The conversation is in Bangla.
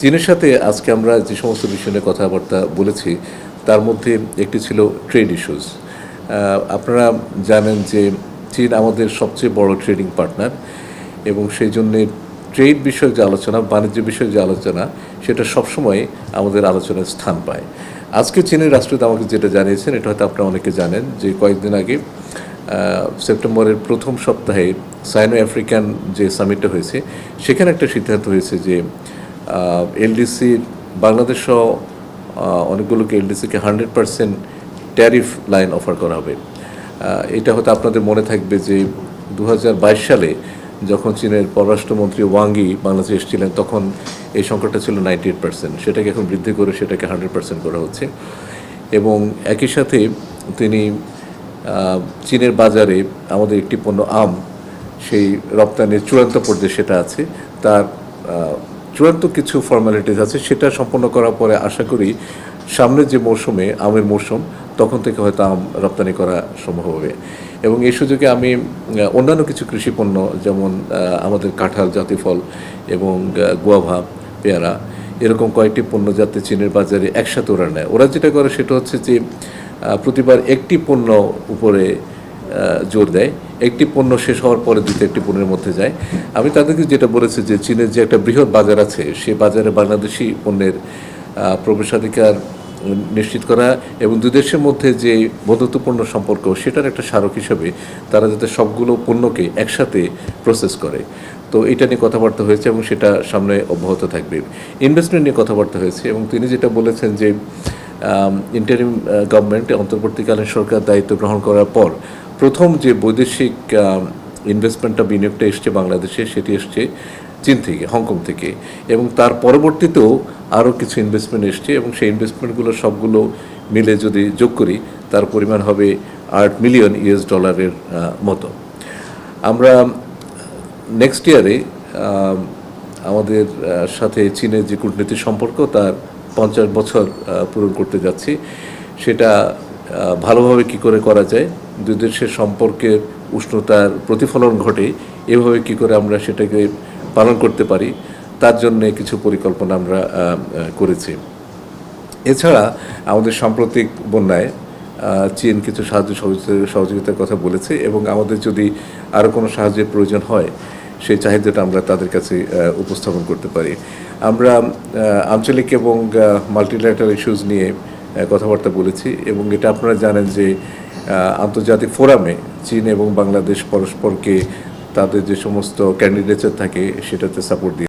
চীনের সাথে আজকে আমরা যে সমস্ত বিষয় নিয়ে কথাবার্তা বলেছি, তার মধ্যে একটি ছিল ট্রেড ইস্যুস আপনারা জানেন যে চীন আমাদের সবচেয়ে বড় ট্রেডিং পার্টনার এবং সেই জন্যে ট্রেড বিষয়ক যে আলোচনা, বাণিজ্য বিষয়ক যে আলোচনা, সেটা সবসময় আমাদের আলোচনায় স্থান পায়। আজকে চীনের রাষ্ট্রদূত আমাকে যেটা জানিয়েছেন, এটা হয়তো আপনারা অনেকে জানেন যে কয়েকদিন আগে সেপ্টেম্বরের প্রথম সপ্তাহে সাইনো আফ্রিকান যে সামিটটা হয়েছে, সেখানে একটা সিদ্ধান্ত হয়েছে যে এলডিসির বাংলাদেশ অনেকগুলোকে এলডিসিকে hundred percent tariff line offer করা হবে। এটা হয়তো আপনাদের মনে থাকবে যে দু হাজার বাইশ সালে যখন চীনের পররাষ্ট্রমন্ত্রী ওয়াঙ্গি বাংলাদেশে এসেছিলেন, তখন এই সংখ্যাটা ছিল নাইনটি এইট পার্সেন্ট সেটাকে এখন বৃদ্ধি করে সেটাকে হান্ড্রেড পার্সেন্ট করা হচ্ছে। এবং একই সাথে তিনি চীনের বাজারে আমাদের একটি পণ্য আম, সেই রপ্তানির চূড়ান্ত পর্যায়ে সেটা আছে। তার চূড়ান্ত কিছু ফর্মালিটিস আছে, সেটা সম্পন্ন করার পরে আশা করি সামনের যে মৌসুমে আমের মৌসুম তখন থেকে হয়তো আম রপ্তানি করা সম্ভব হবে। এবং এই সুযোগে আমি অন্যান্য কিছু কৃষি পণ্য, যেমন আমাদের কাঁঠাল জাতীয় ফল এবং গুয়াভা পেয়ারা, এরকম কয়েকটি পণ্য যাতে চীনের বাজারে একসাথে ওরা নেয়। ওরা যেটা করে সেটা হচ্ছে যে প্রতিবার একটি পণ্য উপরে জোর দেয়। একটি পণ্য শেষ হওয়ার পরে দ্বিতীয় একটি পণ্যের মধ্যে যায়। আমি তাদেরকে যেটা বলেছি যে চীনের যে একটা বৃহৎ বাজার আছে, সে বাজারে বাংলাদেশি পণ্যের প্রবেশাধিকার নিশ্চিত করা এবং দুই দেশের মধ্যে যে বন্ধুত্বপূর্ণ সম্পর্ক, সেটার একটা স্মারক হিসেবে তারা যাতে সবগুলো পণ্যকে একসাথে প্রসেস করে। তো এটা নিয়ে কথাবার্তা হয়েছে এবং সেটা সামনে অব্যাহত থাকবে। ইনভেস্টমেন্ট নিয়ে কথাবার্তা হয়েছে এবং তিনি যেটা বলেছেন যে ইন্টারিম গভর্নমেন্ট অন্তর্বর্তীকালীন সরকার দায়িত্ব গ্রহণ করার পর প্রথম যে বৈদেশিক ইনভেস্টমেন্টটা বিনিয়োগটা এসছে বাংলাদেশে, সেটি এসছে চীন থেকে, হংকং থেকে। এবং তার পরবর্তীতেও আরও কিছু ইনভেস্টমেন্ট এসছে এবং সেই ইনভেস্টমেন্টগুলো সবগুলো মিলে যদি যোগ করি, তার পরিমাণ হবে আট মিলিয়ন ইউএস ডলারের মতো। আমরা নেক্সট ইয়ারে আমাদের সাথে চীনের যে কূটনীতির সম্পর্ক, তার পঞ্চাশ বছর পূরণ করতে যাচ্ছি। সেটা ভালোভাবে কি করে করা যায় দুই দেশের সম্পর্কের উষ্ণতার প্রতিফলন ঘটে, এভাবে কি করে আমরা সেটাকে পালন করতে পারি, তার জন্য কিছু পরিকল্পনা আমরা করেছি। এছাড়া আমাদের সাম্প্রতিক বন্যায় চীন কিছু সাহায্য সহযোগিতার কথা বলেছে এবং আমাদের যদি আরও কোনো সাহায্যের প্রয়োজন হয়, সেই চাহিদাটা আমরা তাদের কাছে উপস্থাপন করতে পারি। আমরা আঞ্চলিক এবং মাল্টিল্যাটারাল ইস্যুজ নিয়ে কথাবার্তা বলেছি এবং এটা আপনারা জানেন যে আন্তর্জাতিক ফোরামে চীন এবং বাংলাদেশ পরস্পরকে তাদের যে সমস্ত ক্যান্ডিডেটের থাকে, সেটাতে সাপোর্ট দিয়ে